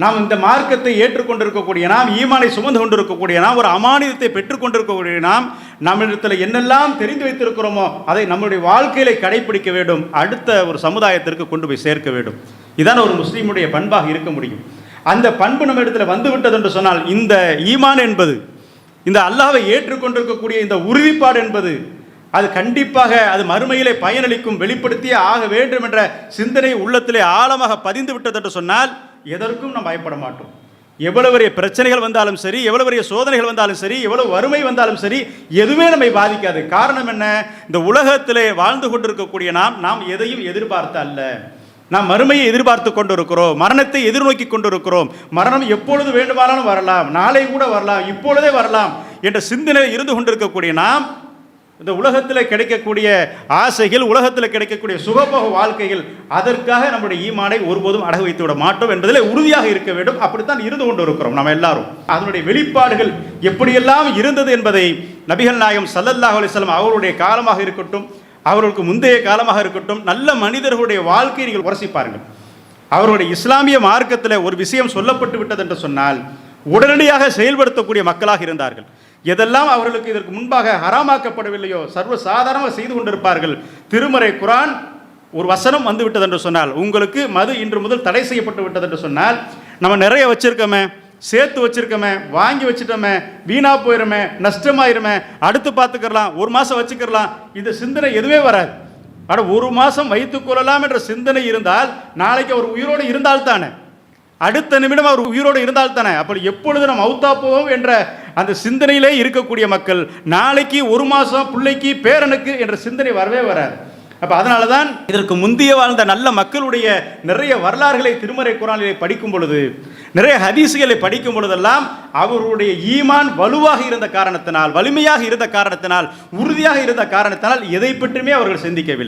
நாம் இந்த மார்க்கத்தை ஏற்றுக்கொண்டிருக்கக்கூடிய நாம் ஈமானை சுமந்து கொண்டிருக்கக்கூடிய நாம் ஒரு அமானிதத்தை பெற்றுக்கொண்டிருக்கக்கூடிய நாம் நம்மிடத்தில் என்னெல்லாம் தெரிந்து வைத்திருக்கிறோமோ அதை நம்முடைய வாழ்க்கையில கடைபிடிக்க வேண்டும். அடுத்த ஒரு சமுதாயத்திற்கு கொண்டு போய் சேர்க்க வேண்டும். இதான் ஒரு முஸ்லீமுடைய பண்பாக இருக்க முடியும். அந்த பண்பு நம்ம இடத்துல வந்து விட்டது என்று சொன்னால் இந்த ஈமான் என்பது இந்த அல்லாவை ஏற்றுக்கொண்டிருக்கக்கூடிய இந்த உறுதிப்பாடு என்பது அது கண்டிப்பாக அது மறுமையிலே பயனளிக்கும் வெளிப்படுத்தியே ஆக வேண்டும் என்ற சிந்தனை உள்ளத்திலே ஆழமாக பதிந்து விட்டது என்று சொன்னால் எதற்கும் நாம் பயப்பட மாட்டோம். எவ்வளவு பெரிய பிரச்சனைகள் வந்தாலும் சரி எவ்வளவு பெரிய சோதனைகள் வந்தாலும் சரி எவ்வளவு வறுமை வந்தாலும் சரி எதுவுமே நம்மை பாதிக்காது. காரணம் என்ன? இந்த உலகத்திலே வாழ்ந்து கொண்டிருக்கக்கூடிய நாம் நாம் எதையும் எதிர்பார்த்த அல்ல. நாம் மறுமையை எதிர்பார்த்து கொண்டிருக்கிறோம் மரணத்தை எதிர்நோக்கி கொண்டிருக்கிறோம். மரணம் எப்பொழுது வேண்டுமானாலும் வரலாம் நாளை கூட வரலாம் இப்பொழுதே வரலாம் என்ற சிந்தனை இருந்து கொண்டிருக்கக்கூடிய நாம் இந்த உலகத்தில் கிடைக்கக்கூடிய ஆசைகள் உலகத்தில் கிடைக்கக்கூடிய சுகபோக வாழ்க்கைகள் அதற்காக நம்முடைய ஈமானை ஒருபோதும் அடகு வைத்து விட மாட்டோம் என்பதில் உறுதியாக இருக்க வேண்டும். அப்படித்தான் இருந்து கொண்டு இருக்கிறோம் நம்ம எல்லாரும். அதனுடைய வெளிப்பாடுகள் எப்படியெல்லாம் இருந்தது என்பதை நபிகள் நாயகம் சல்லல்லாஹு அலிஸ்லாம் அவருடைய காலமாக இருக்கட்டும் அவர்களுக்கு முந்தைய காலமாக இருக்கட்டும் நல்ல மனிதர்களுடைய வாழ்க்கையை நீங்கள் உரசி பாருங்கள் அவருடைய இஸ்லாமிய மார்க்கத்தில் ஒரு விஷயம் சொல்லப்பட்டு விட்டது என்று சொன்னால் உடனடியாக செயல்படுத்தக்கூடிய மக்களாக இருந்தார்கள். எதெல்லாம் அவர்களுக்கு இதற்கு முன்பாக ஹராமாக்கப்படவில்லையோ சர்வ சாதாரணமாக செய்து கொண்டிருப்பார்கள். திருமறை குரான் ஒரு வசனம் வந்து விட்டது என்று சொன்னால் உங்களுக்கு மது இன்று முதல் தடை செய்யப்பட்டு விட்டது என்று சொன்னால் நம்ம நிறைய வச்சுருக்கோமே சேர்த்து வச்சிருக்கோமே வாங்கி வச்சுட்டோமே வீணாக போயிருமே நஷ்டமாயிருமே அடுத்து பார்த்துக்கிறலாம் ஒரு மாதம் வச்சுக்கிறலாம் இந்த சிந்தனை எதுவே வராது. ஆனால் ஒரு மாதம் வைத்துக் கொள்ளலாம் என்ற சிந்தனை இருந்தால் நாளைக்கு அவர் உயிரோடு இருந்தால் தானே. அடுத்த நிமிடம் அவர் உயிரோடு இருந்தால் தானே. அப்படி எப்பொழுது நம்ம அவுத்தா போவோம் என்ற அந்த சிந்தனையிலே இருக்கக்கூடிய மக்கள் நாளைக்கு ஒரு மாதம் பிள்ளைக்கு பேரனுக்கு என்ற சிந்தனை வரவே வராது. அப்போ அதனால தான் இதற்கு முந்தைய வாழ்ந்த நல்ல மக்களுடைய நிறைய வரலாறுகளை திருமறை குரானிலே படிக்கும் பொழுது நிறைய ஹதீசுகளை படிக்கும் பொழுதெல்லாம் அவருடைய ஈமான் வலுவாக இருந்த காரணத்தினால் வலிமையாக இருந்த காரணத்தினால் உறுதியாக இருந்த காரணத்தினால் எதை பற்றியுமே அவர்கள் சிந்திக்கவில்லை.